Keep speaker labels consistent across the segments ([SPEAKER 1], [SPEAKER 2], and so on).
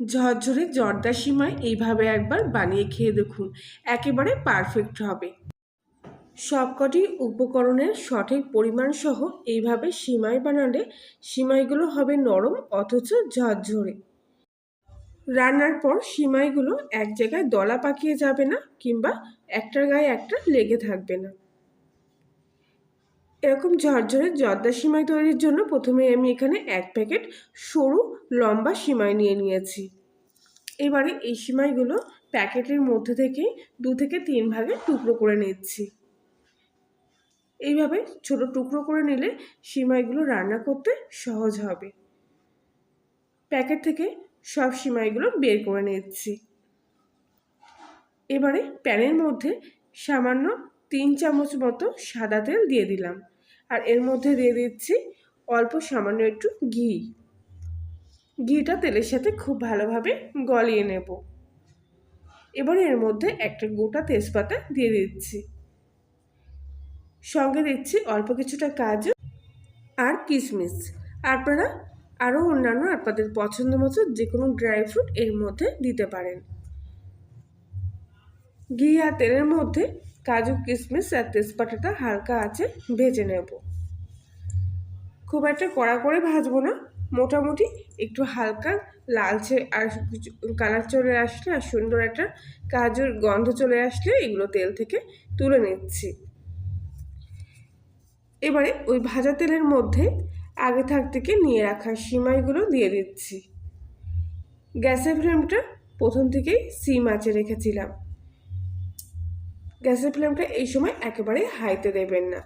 [SPEAKER 1] ঝরঝরে জর্দা সিমাই এইভাবে একবার বানিয়ে খেয়ে দেখুন, একেবারে পারফেক্ট হবে। সবকটি উপকরণের সঠিক পরিমাণ সহ এইভাবে সিমাই বানালে সিমাইগুলো হবে নরম অথচ ঝরঝরে। রান্নার পর সিমাইগুলো এক জায়গায় দলা পাকিয়ে যাবে না কিংবা একটার গায়ে একটা লেগে থাকবে না। এরকম ঝরঝরে জর্দা সিমাই তৈরির জন্য প্রথমে আমি এখানে এক প্যাকেট সরু লম্বা সিমাই নিয়ে নিয়েছি। এবারে এই সিমাইগুলো প্যাকেটের মধ্যে থেকে দু থেকে তিন ভাগে টুকরো করে নিচ্ছি। এইভাবে ছোট টুকরো করে নিলে সিমাইগুলো রান্না করতে সহজ হবে। প্যাকেট থেকে সব সিমাইগুলো বের করে নিচ্ছি। এবারে প্যানের মধ্যে সামান্য তিন চামচ মতো সাদা তেল দিয়ে দিলাম। আর এর মধ্যে দিয়ে দিচ্ছি অল্প সামান্য একটু ঘি। ঘিটা তেলের সাথে খুব ভালোভাবে গলিয়ে নেব। এবার এর মধ্যে একটা গোটা তেজপাতা দিয়ে দিচ্ছি। সঙ্গে দিচ্ছি অল্প কিছুটা কাজু আর কিশমিশ। আপনারা আরও অন্যান্য আপনাদের পছন্দ মতো যে কোনো ড্রাই ফ্রুট এর মধ্যে দিতে পারেন। ঘি আর তেলের মধ্যে কাজু কিশমিশ আর তেজপাতাটা হালকা আছে, ভেজে নেব। খুব একটা কড়া করে ভাজবো না, মোটামুটি একটু হালকা লালচে আর কালার চলে আসলে আর সুন্দর একটা কাজুর গন্ধ চলে আসলে এগুলো তেল থেকে তুলে নিচ্ছি। এবারে ওই ভাজা তেলের মধ্যে আগে থাক থেকে নিয়ে রাখা সিমাইগুলো দিয়ে দিচ্ছি। গ্যাসের ফ্লেমটা প্রথম থেকেই সিম আঁচে রেখেছিলাম। গ্যাসের ফ্লেমটা এই সময় একেবারে হাইতে দেবেন না।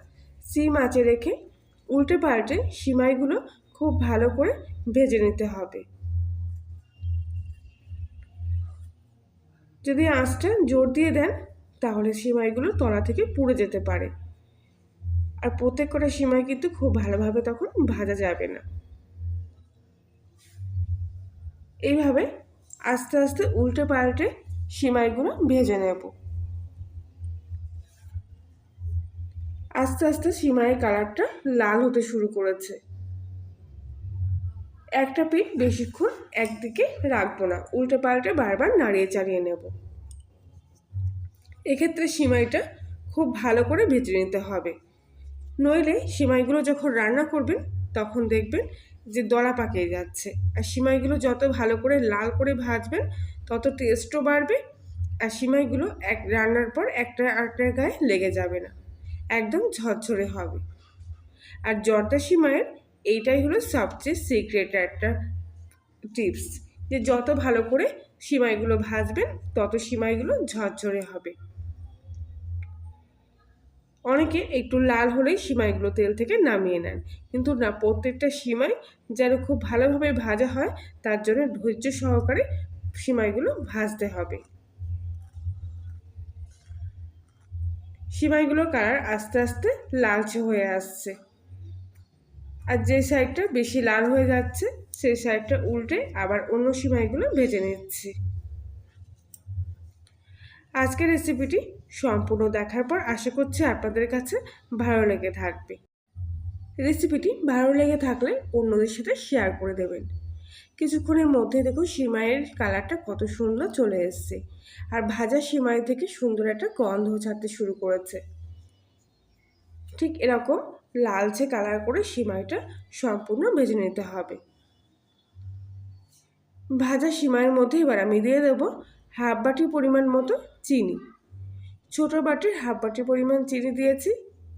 [SPEAKER 1] সিম আঁচে রেখে উল্টে পাল্টে সিমাইগুলো খুব ভালো করে ভেজে নিতে হবে। যদি আঁচটা জোর দিয়ে দেন, তাহলে সিমাইগুলো তলা থেকে পুড়ে যেতে পারে। আর প্রত্যেক কটা সিমাই কিন্তু খুব ভালোভাবে তখন ভাজা যাবে না। এইভাবে আস্তে আস্তে উল্টে পাল্টে সিমাইগুলো ভেজে নেব। আস্তে আস্তে সিমাইয়ের কালারটা লাল হতে শুরু করেছে। একটা পিঠ বেশিক্ষণ একদিকে রাখব না, উল্টে পাল্টে বারবার নাড়িয়ে চাড়িয়ে নেব। এক্ষেত্রে সিমাইটা খুব ভালো করে ভেজে নিতে হবে। নইলে সিমাইগুলো যখন রান্না করবেন, তখন দেখবেন যে দলা পাকিয়ে যাচ্ছে। আর সিমাইগুলো যত ভালো করে লাল করে ভাজবেন, তত টেস্টও বাড়বে। আর সিমাইগুলো এক রান্নার পর একটা আরেকটার গায়ে লেগে যাবে না। একদম ঝরঝরে হবে। আর জর্দা সিমাইয়ের এইটাই হলো সবচেয়ে সিক্রেট একটা টিপস যে যত ভালো করে সিমাইগুলো ভাজবেন, তত সিমাইগুলো ঝরঝরে হবে। অনেকে একটু লাল হলেই সিমাইগুলো তেল থেকে নামিয়ে নেন, কিন্তু না, প্রত্যেকটা সিমাই যেন খুব ভালোভাবে ভাজা হয়, তার জন্য ধৈর্য সহকারে সিমাইগুলো ভাজতে হবে। সিমাইগুলোর কালার আস্তে আস্তে লালচে হয়ে আসছে। আর যে সাইডটা বেশি লাল হয়ে যাচ্ছে, সেই সাইডটা উল্টে আবার অন্য সিমাইগুলো ভেজে নিচ্ছি। আজকের রেসিপিটি সম্পূর্ণ দেখার পর আশা করছি আপনাদের কাছে ভালো লেগে থাকবে। রেসিপিটি ভালো লেগে থাকলে অন্যদের সাথে শেয়ার করে দেবেন। কিছুক্ষণের মধ্যে দেখুন সিমাইয়ের কালারটা কত সুন্দর চলে এসছে। আর ভাজা সিমাই থেকে সুন্দর একটা গন্ধ ছাড়তে শুরু করেছে। ঠিক এরকম লালচে কালার করে সিমাইটা সম্পূর্ণ ভেজে নিতে হবে। ভাজা সিমাইয়ের মধ্যে এবার আমি দিয়ে দেবো হাফ বাটি পরিমাণ মতো চিনি। ছোটো বাটির হাফ বাটি পরিমাণ চিনি দিয়েছি।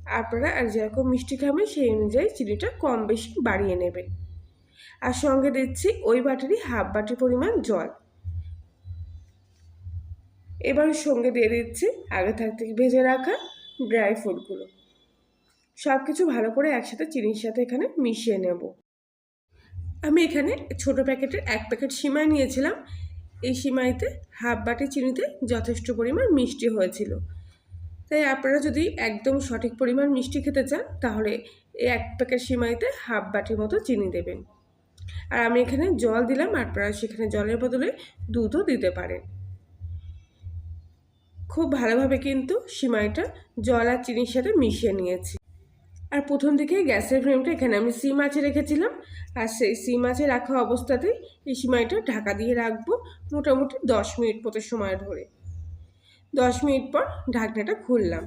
[SPEAKER 1] আপনারা আর যেরকম মিষ্টি খাবেন সেই অনুযায়ী চিনিটা কম বেশি বাড়িয়ে নেবেন। আর সঙ্গে দিচ্ছি ওই বাটিরই হাফ বাটি পরিমাণ জল। এবার সঙ্গে দিয়ে দিচ্ছি আগে থাকতে ভেজে রাখা ড্রাই ফ্রুটগুলো। সব কিছু ভালো করে একসাথে চিনির সাথে এখানে মিশিয়ে নেব। আমি এখানে ছোট প্যাকেটের এক প্যাকেট সিমাই নিয়েছিলাম। এই সিমাইতে হাফ বাটি চিনিতে যথেষ্ট পরিমাণ মিষ্টি হয়েছিল। তাই আপনারা যদি একদম সঠিক পরিমাণ মিষ্টি খেতে চান, তাহলে এই এক প্যাকেট সিমাইতে হাফ বাটির মতো চিনি দেবেন। আর আমি এখানে জল দিলাম আপনারা সেখানে জলের বদলে দুধও দিতে পারেন। খুব ভালোভাবে কিন্তু সিমাইটা জল আর চিনির সাথে মিশিয়ে নিয়েছি। আর প্রথম দিকে গ্যাসের ফ্লেমটা এখানে আমি সিম আঁচে রেখেছিলাম। আর সেই সিম আঁচে রাখা অবস্থাতেই এই সিমাইটা ঢাকা দিয়ে রাখব মোটামুটি দশ মিনিট মতো সময় ধরে। দশ মিনিট পর ঢাকনাটা খুললাম।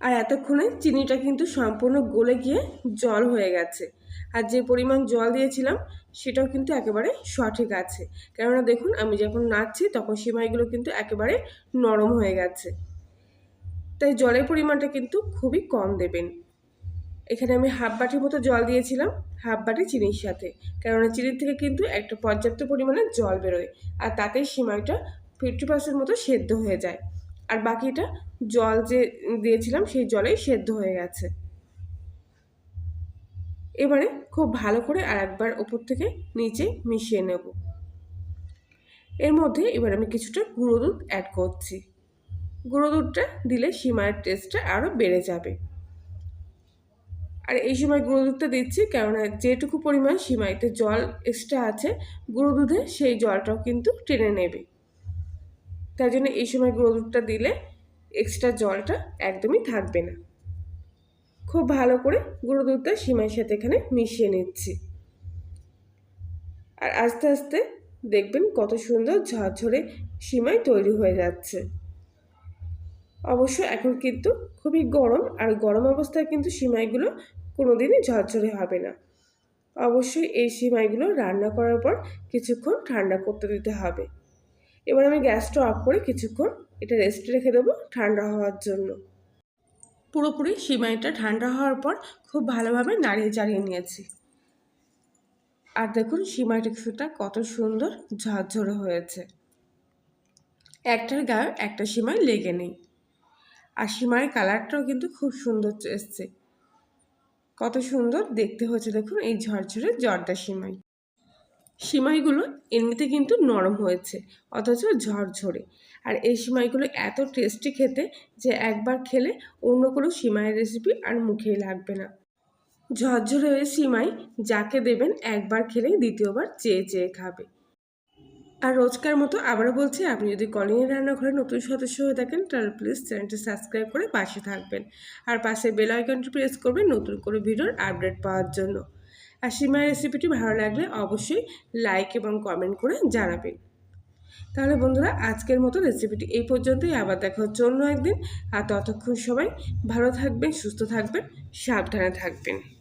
[SPEAKER 1] আর এতক্ষণে চিনিটা কিন্তু সম্পূর্ণ গলে গিয়ে জল হয়ে গেছে। আর যে পরিমাণ জল দিয়েছিলাম, সেটাও কিন্তু একেবারে সঠিক আছে। কেননা দেখুন, আমি যখন নাচছি, তখন সিমাইগুলো কিন্তু একেবারে নরম হয়ে গেছে। তাই জলের পরিমাণটা কিন্তু খুবই কম দেবেন। এখানে আমি হাফ বাটির মতো জল দিয়েছিলাম, হাফ বাটি চিনির সাথে। কেননা চিনির থেকে কিন্তু একটা পর্যাপ্ত পরিমাণে জল বেরোয়, আর তাতেই সিমাইটা ফিফটি পার্সেন্ট মতো সেদ্ধ হয়ে যায়। আর বাকিটা জল যে দিয়েছিলাম, সেই জলেই সেদ্ধ হয়ে গেছে। এবারে খুব ভালো করে আর একবার ওপর থেকে নিচে মিশিয়ে নেব। এর মধ্যে এবার আমি কিছুটা গুঁড়ো দুধ অ্যাড করছি। গুঁড়ো দুধটা দিলে সিমাইয়ের টেস্টটা আরও বেড়ে যাবে। আর এই সময় গুঁড়ো দুধটা দিচ্ছি, কেননা যেটুকু পরিমাণ সিমাইতে জল এক্সট্রা আছে, গুঁড়ো দুধে সেই জলটাও কিন্তু টেনে নেবে। তাই জন্য এই সময় গুঁড়ো দুধটা দিলে এক্সট্রা জলটা একদমই থাকবে না। খুব ভালো করে গুঁড়ো দুধটা সিমাইয়ের সাথে এখানে মিশিয়ে নিচ্ছি। আর আস্তে আস্তে দেখবেন কত সুন্দর ঝরঝরে সিমাই তৈরি হয়ে যাচ্ছে। অবশ্য এখন কিন্তু খুবই গরম আর গরম অবস্থায় কিন্তু সিমাইগুলো কোনো দিনই ঝরঝরে হবে না। অবশ্যই এই সিমাইগুলো রান্না করার পর কিছুক্ষণ ঠান্ডা করতে দিতে হবে। এবার আমি গ্যাসটা অফ করে কিছুক্ষণ এটা রেস্টে রেখে দেবো ঠান্ডা হওয়ার জন্য। পুরোপুরি সিমাইটা ঠান্ডা হওয়ার পর খুব ভালোভাবে নাড়িয়ে চাড়িয়ে নিয়েছি। আর দেখুন সিমাই টেক্সচারটা কত সুন্দর ঝরঝরে হয়েছে। একটার গায়ে একটা সিমাই লেগে নেই। আর সিমাইয়ের কালারটাও কিন্তু খুব সুন্দর এসছে। কত সুন্দর দেখতে হচ্ছে দেখুন এই ঝরঝরে জর্দা সিমাই। সিমাইগুলো এমনিতে কিন্তু নরম হয়েছে, অথচ ঝরঝরে। আর এই সিমাইগুলো এত টেস্টি খেতে যে একবার খেলে অন্য কোনো সিমাইয়ের রেসিপি আর মুখেই লাগবে না। ঝরঝরে হয়ে সিমাই যাকে দেবেন একবার খেলেই দ্বিতীয়বার চেয়ে চেয়ে খাবে। আর রোজকার মতো আবারও বলছি, আপনি যদি কলিংয়ের রান্নাঘরে নতুন সদস্য হয়ে থাকেন, তাহলে প্লিজ চ্যানেলটি সাবস্ক্রাইব করে পাশে থাকবেন। আর পাশে বেল আইকনটি প্রেস করবেন নতুন করে ভিডিওর আপডেট পাওয়ার জন্য। আর সিমার রেসিপিটি ভালো লাগলে অবশ্যই লাইক এবং কমেন্ট করে জানাবেন। তাহলে বন্ধুরা, আজকের মতো রেসিপিটি এই পর্যন্তই। আবার দেখা হচ্ছে অন্য একদিন। আর ততক্ষণ সবাই ভালো থাকবেন, সুস্থ থাকবেন, সাবধানে থাকবেন।